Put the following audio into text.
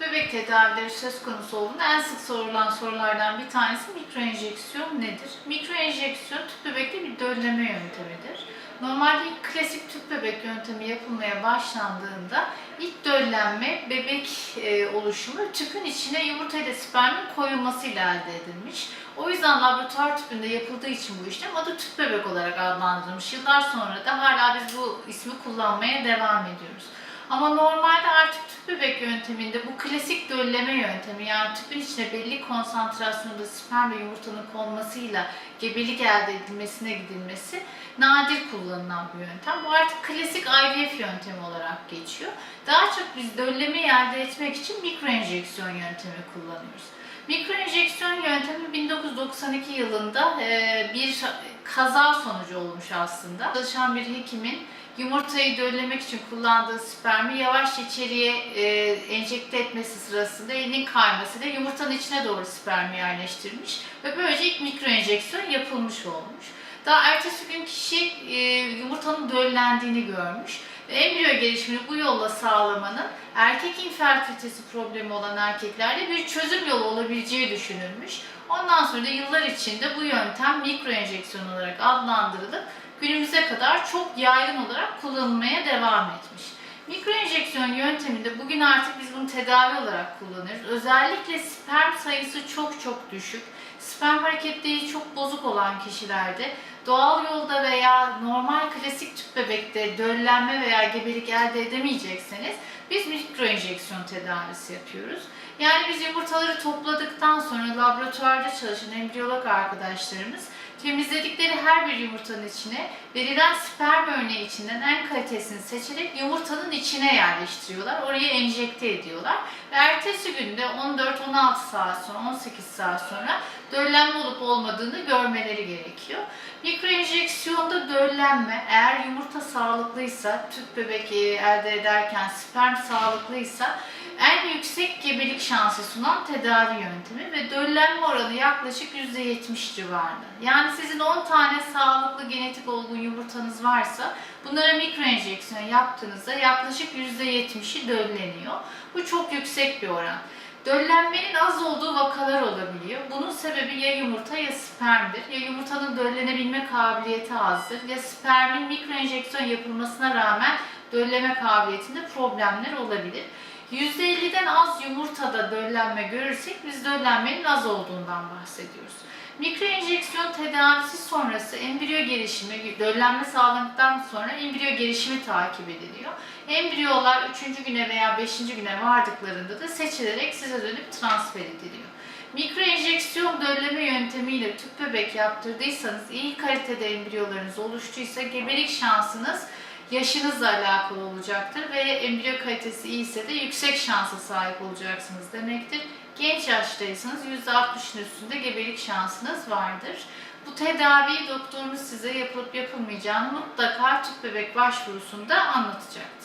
Bebek tedavileri söz konusu olduğunda en sık sorulan sorulardan bir tanesi mikroenjeksiyon nedir? Mikroenjeksiyon tüp bebekte bir dölleme yöntemidir. Normalde klasik tüp bebek yöntemi yapılmaya başlandığında ilk döllenme bebek e, oluşumu tüpün içine yumurta ile spermin koyulmasıyla elde edilmiş. O yüzden laboratuvar tüpünde yapıldığı için bu işlem adı tüp bebek olarak adlandırılmış. Yıllar sonra da hala biz bu ismi kullanmaya devam ediyoruz. Ama normalde artık tüp bebek yönteminde bu klasik dölleme yöntemi yani tüpün içine belli konsantrasyonda sperm ve yumurtanın konmasıyla gebelik elde edilmesine gidilmesi nadir kullanılan bir yöntem. Bu artık klasik IVF yöntemi olarak geçiyor. Daha çok biz döllemeyi elde etmek için mikroenjeksiyon yöntemi kullanıyoruz. Mikroenjeksiyon yöntemi 1992 yılında e, bir kaza sonucu olmuş aslında. Çalışan bir hekimin yumurtayı döllemek için kullandığı spermi yavaş içeriye e, enjekte etmesi sırasında elinin kaymasıyla yumurtanın içine doğru spermi yerleştirmiş ve böylece ilk mikroenjeksiyon yapılmış olmuş. Daha ertesi gün kişi e, yumurtanın döllendiğini görmüş. Embriyo gelişimini bu yolla sağlamanın erkek infertilitesi problemi olan erkeklerde bir çözüm yolu olabileceği düşünülmüş. Ondan sonra da yıllar içinde bu yöntem mikroenjeksiyon olarak adlandırılıp günümüze kadar çok yaygın olarak kullanılmaya devam etmiş. Mikroenjeksiyon yönteminde bugün artık biz bunu tedavi olarak kullanıyoruz. Özellikle sperm sayısı çok çok düşük. Sperm hareketleri olan kişilerde doğal yolda veya normal klasik tüp bebekte döllenme veya gebelik elde edemeyecekseniz biz mikroenjeksiyon tedavisi yapıyoruz. Yani biz yumurtaları topladıktan sonra laboratuvarda çalışan embriyolog arkadaşlarımız temizledikleri her bir yumurtanın içine verilen sperm örneği içinden en kalitesini seçerek yumurtanın içine yerleştiriyorlar. Oraya enjekte ediyorlar. Ve ertesi günde 14-16 saat sonra, 18 saat sonra döllenme olup olmadığını görmeleri gerekiyor. Mikroenjeksiyonda döllenme eğer yumurta sağlıklıysa, tüp bebek elde ederken sperm sağlıklıysa en yüksek gebelik şansı sunan tedavi yöntemi ve döllenme oranı yaklaşık %70 civarında. Yani sizin 10 tane sağlıklı genetik olgun yumurtanız varsa bunlara mikroenjeksiyon yaptığınızda yaklaşık %70'i dölleniyor. Bu çok yüksek bir oran. Döllenmenin az olduğu vakalar olabiliyor. Bunun sebebi ya yumurta ya spermdir. Ya yumurtanın döllenebilme kabiliyeti azdır. Ya spermin mikroenjeksiyon yapılmasına rağmen dölleme kabiliyetinde problemler olabilir. %50'den az yumurtada döllenme görürsek biz döllenmenin az olduğundan bahsediyoruz. Mikroenjeksiyon tedavisi sonrası embriyo gelişimi, döllenme sağlandıktan sonra embriyo gelişimi takip ediliyor. Embriyolar 3. güne veya 5. güne vardıklarında da seçilerek size dönüp transfer ediliyor. Mikroenjeksiyon dölleme yöntemiyle tüp bebek yaptırdıysanız, iyi kalitede embriyolarınız oluştuysa gebelik şansınız yaşınızla alakalı olacaktır ve embriyo kalitesi iyiyse de yüksek şansa sahip olacaksınız demektir. Genç yaştaysanız %60'ın üstünde gebelik şansınız vardır. Bu tedaviyi doktorunuz size yapılıp yapılmayacağını mutlaka tüp bebek başvurusunda anlatacaktır.